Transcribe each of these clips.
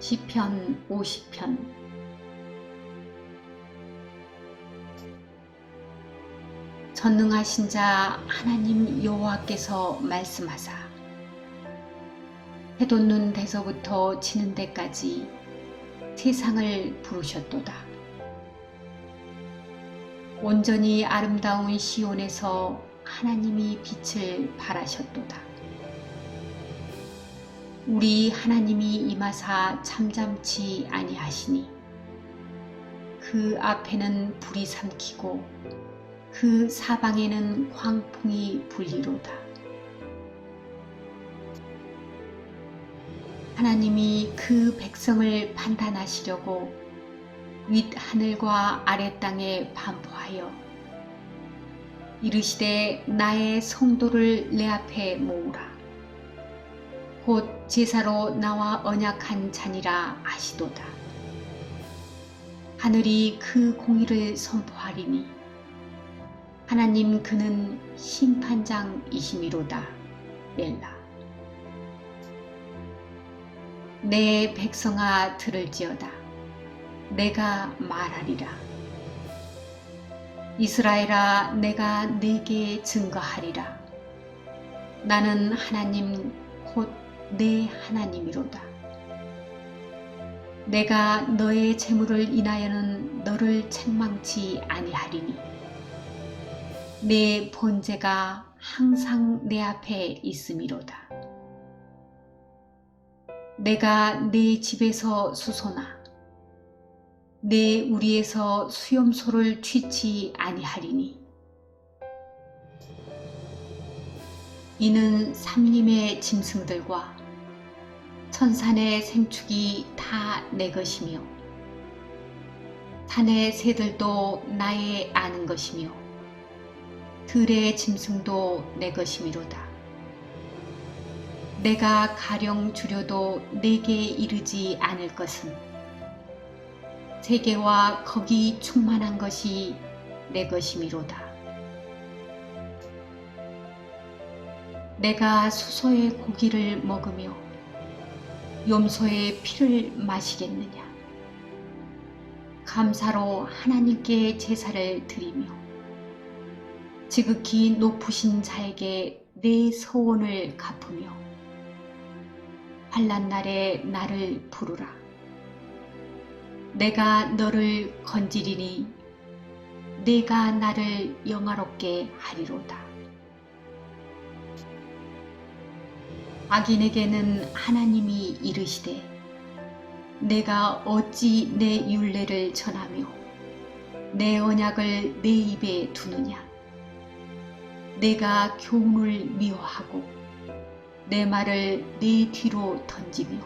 시편 50편 전능하신 자 하나님 여호와께서 말씀하사 해돋는 데서부터 지는 데까지 세상을 부르셨도다. 온전히 아름다운 시온에서 하나님이 빛을 발하셨도다. 우리 하나님이 임하사 잠잠치 아니하시니 그 앞에는 불이 삼키고 그 사방에는 광풍이 불리로다. 하나님이 그 백성을 판단하시려고 윗 하늘과 아래 땅에 반포하여 이르시되 나의 성도를 내 앞에 모으라. 곧 제사로 나와 언약한 자니라 하시도다. 하늘이 그 공의를 선포하리니 하나님 그는 심판장이시미로다. 멜라. 내 백성아 들을지어다. 내가 말하리라. 이스라엘아 내가 내게 증거하리라. 나는 하나님 곧 내 하나님이로다. 내가 너의 재물을 인하여는 너를 책망치 아니하리니 내 번제가 항상 내 앞에 있음이로다. 내가 내 집에서 수소나 내 우리에서 수염소를 취치 아니하리니 이는 삼림의 짐승들과 천산의 생축이 다 내 것이며 산의 새들도 나의 아는 것이며 들의 짐승도 내 것이미로다. 내가 가령 줄여도 내게 이르지 않을 것은 세계와 거기 충만한 것이 내 것이미로다. 내가 수소의 고기를 먹으며 염소의 피를 마시겠느냐? 감사로 하나님께 제사를 드리며 지극히 높으신 자에게 내 소원을 갚으며 환란 날에 나를 부르라. 내가 너를 건지리니 내가 나를 영화롭게 하리로다. 악인에게는 하나님이 이르시되 내가 어찌 내 율례를 전하며 내 언약을 내 입에 두느냐? 내가 교훈을 미워하고 내 말을 내 뒤로 던지며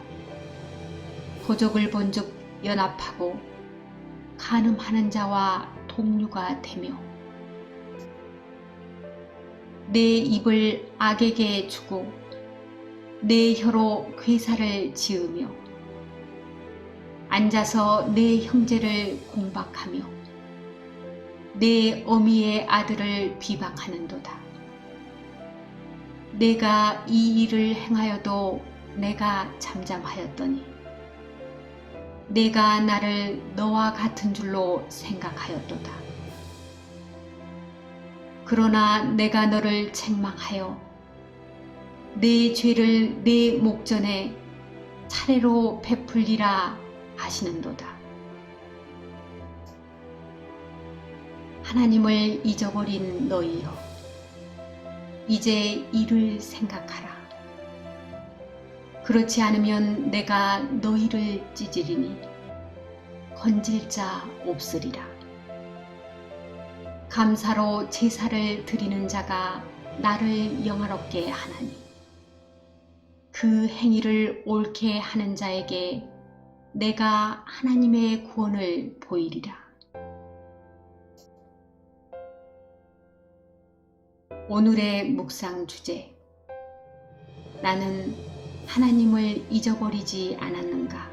도적을 본즉 연합하고 간음하는 자와 동류가 되며 내 입을 악에게 주고 내 혀로 괴사를 지으며 앉아서 내 형제를 공박하며 내 어미의 아들을 비방하는도다. 내가 이 일을 행하여도 내가 잠잠하였더니 내가 나를 너와 같은 줄로 생각하였도다. 그러나 내가 너를 책망하여 내 죄를 내 목전에 차례로 베풀리라 하시는도다. 하나님을 잊어버린 너희여, 이제 이를 생각하라. 그렇지 않으면 내가 너희를 찢으리니 건질 자 없으리라. 감사로 제사를 드리는 자가 나를 영화롭게 하나니 그 행위를 옳게 하는 자에게 내가 하나님의 구원을 보이리라. 오늘의 묵상 주제. 나는 하나님을 잊어버리지 않았는가?